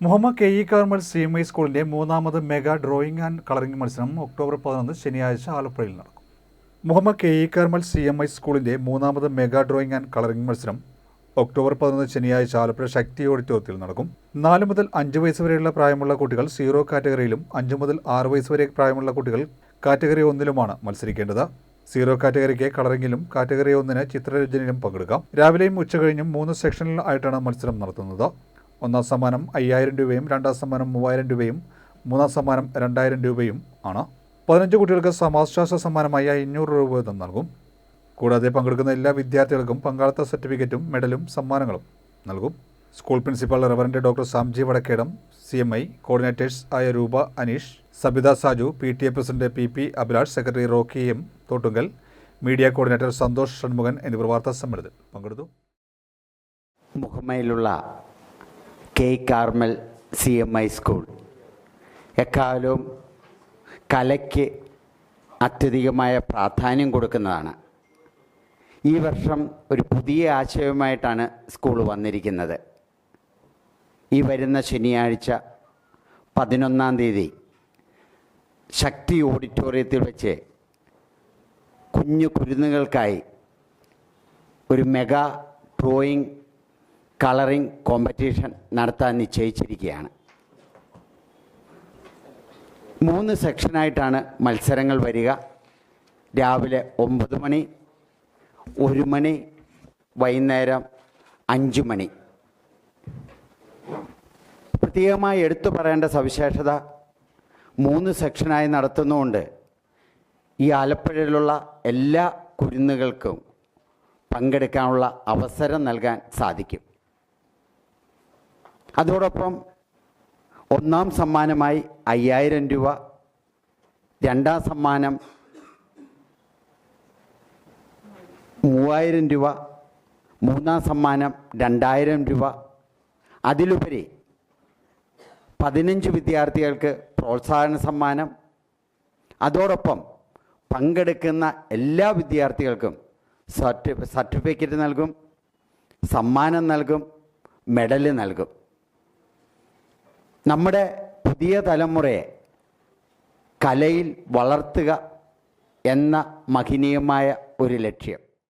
Muhammad K E Carmel C M I സ്കൂളിന്റെ മൂന്നാമത് mega drawing and colouring മത്സരം October പതിനൊന്ന് ശനിയാഴ്ച ആലപ്പുഴയിൽ നടക്കും. Muhammad K E Carmel C M I സ്കൂളിന്റെ മൂന്നാമത് മെഗാ ഡ്രോയിങ് ആൻഡ് കളറിംഗ് മത്സരം ഒക്ടോബർ പതിനൊന്ന് ശനിയാഴ്ച ആലപ്പുഴ ശക്തി ഓഡിറ്റോറിയത്തിൽ നടക്കും. നാല് മുതൽ അഞ്ച് വയസ്സ് വരെയുള്ള പ്രായമുള്ള കുട്ടികൾ സീറോ കാറ്റഗറിയിലും അഞ്ച് മുതൽ ആറ് വയസ്സ് വരെ പ്രായമുള്ള കുട്ടികൾ കാറ്റഗറി ഒന്നിലുമാണ് മത്സരിക്കേണ്ടത്. സീറോ കാറ്റഗറിക്ക് കളറിംഗിലും കാറ്റഗറി ഒന്നിന് ചിത്രരചനയിലും പങ്കെടുക്കാം. രാവിലെയും ഉച്ചകഴിഞ്ഞും മൂന്ന് സെക്ഷനിൽ ആയിട്ടാണ് മത്സരം നടത്തുന്നത്. ഒന്നാം സമ്മാനം അയ്യായിരം രൂപയും രണ്ടാം സമ്മാനം മൂവായിരം രൂപയും മൂന്നാം സമ്മാനം രണ്ടായിരം രൂപയും ആണ്. പതിനഞ്ച് കുട്ടികൾക്ക് സമാശ്വാസ സമ്മാനമായ അഞ്ഞൂറ് രൂപ വീതം നൽകും. കൂടാതെ പങ്കെടുക്കുന്ന എല്ലാ വിദ്യാർത്ഥികൾക്കും പങ്കാളിത്ത സർട്ടിഫിക്കറ്റും മെഡലും സമ്മാനങ്ങളും നൽകും. School principal reverend doctor Samji Vadakkedam C M I coordinators ആയ Roopa Aneesh Sabitha Saju P T A president P P Abhilash secretary Rocky M Thottungal media coordinator Santhosh Shanmukhan എന്നിവർ വാർത്താ സമ്മേളനത്തിൽ പങ്കെടുത്തു. മുഹമ്മയിലുള്ള K Carmel C M I school എക്കാലവും കലയ്ക്ക് അത്യധികമായ പ്രാധാന്യം കൊടുക്കുന്നതാണ്. ഈ വർഷം ഒരു പുതിയ ആശയവുമായിട്ടാണ് സ്കൂൾ വന്നിരിക്കുന്നത്. ഈ വരുന്ന ശനിയാഴ്ച പതിനൊന്നാം തീയതി ശക്തി ഓഡിറ്റോറിയത്തിൽ വെച്ച് കുഞ്ഞു കുരുന്നുകൾക്കായി ഒരു മെഗാ ഡ്രോയിങ് കളറിംഗ് കോമ്പറ്റീഷൻ നടത്താൻ നിശ്ചയിച്ചിരിക്കുകയാണ്. മൂന്ന് സെക്ഷനായിട്ടാണ് മത്സരങ്ങൾ വരിക. രാവിലെ ഒമ്പത് മണി ഒരു മണി വൈകുന്നേരം അഞ്ച് മണി. പ്രത്യേകമായി എടുത്തു പറയേണ്ട സവിശേഷത മൂന്ന് സെക്ഷനായി നടത്തുന്നതുകൊണ്ട് ഈ ആലപ്പുഴയിലുള്ള എല്ലാ കുരുന്നുകൾക്കും പങ്കെടുക്കാനുള്ള അവസരം നൽകാൻ സാധിക്കും. അതോടൊപ്പം ഒന്നാം സമ്മാനമായി അയ്യായിരം രൂപ രണ്ടാം സമ്മാനം മൂവായിരം രൂപ മൂന്നാം സമ്മാനം രണ്ടായിരം രൂപ. അതിലുപരി പതിനഞ്ച് വിദ്യാർത്ഥികൾക്ക് പ്രോത്സാഹന സമ്മാനം. അതോടൊപ്പം പങ്കെടുക്കുന്ന എല്ലാ വിദ്യാർത്ഥികൾക്കും സർട്ടി സർട്ടിഫിക്കറ്റ് നൽകും സമ്മാനം നൽകും മെഡൽ നൽകും. നമ്മുടെ പുതിയ തലമുറയെ കലയിൽ വളർത്തുക എന്ന മഹനീയമായ ഒരു ലക്ഷ്യം.